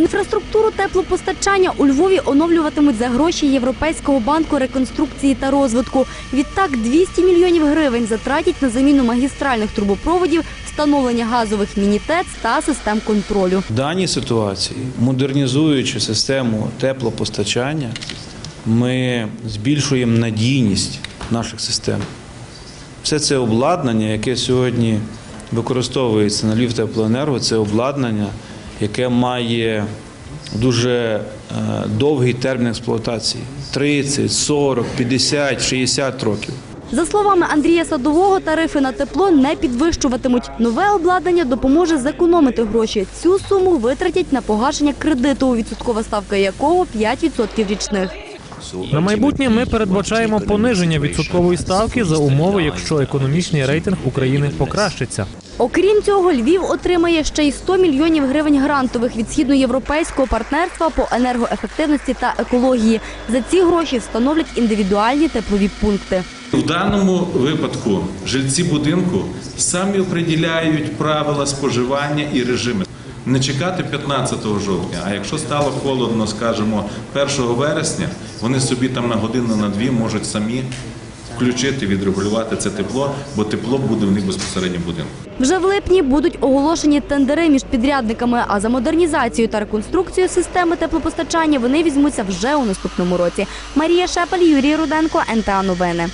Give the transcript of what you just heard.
Інфраструктуру теплопостачання у Львові оновлюватимуть за гроші Європейського банку реконструкції та розвитку. Відтак 200 мільйонів гривень затратять на заміну магістральних трубопроводів, встановлення газових мінітец та систем контролю. В даній ситуації, модернізуючи систему теплопостачання, ми збільшуємо надійність наших систем. Все це обладнання, яке сьогодні використовується на Львівтеплоенерго, це обладнання, яке має дуже е, довгий термін експлуатації 30, 40, 50, 60 років. За словами Андрія Садового, тарифи на тепло не підвищуватимуть. Нове обладнання допоможе зекономити гроші. Цю суму витратять на погашення кредиту, відсоткова ставка якого 5% річних. На майбутнє ми передбачаємо пониження відсоткової ставки за умови, якщо економічний рейтинг України покращиться. Окрім цього, Львів отримає ще й 100 мільйонів гривень грантових від східноєвропейського партнерства по енергоефективності та екології. За ці гроші встановлять індивідуальні теплові пункти. В даному випадку жильці будинку самі определяють правила споживання і режими. Не чекати 15 жовтня, а якщо стало холодно, скажімо, 1 вересня, вони собі там на годину на дві можуть самі включити, відрегулювати це тепло, бо тепло буде в них безпосередньо будинку. Вже в липні будуть оголошені тендери між підрядниками, а за модернізацію та реконструкцію системи теплопостачання вони візьмуться вже у наступному році. Марія Шепель, Юрій Руденко, НТА Новини.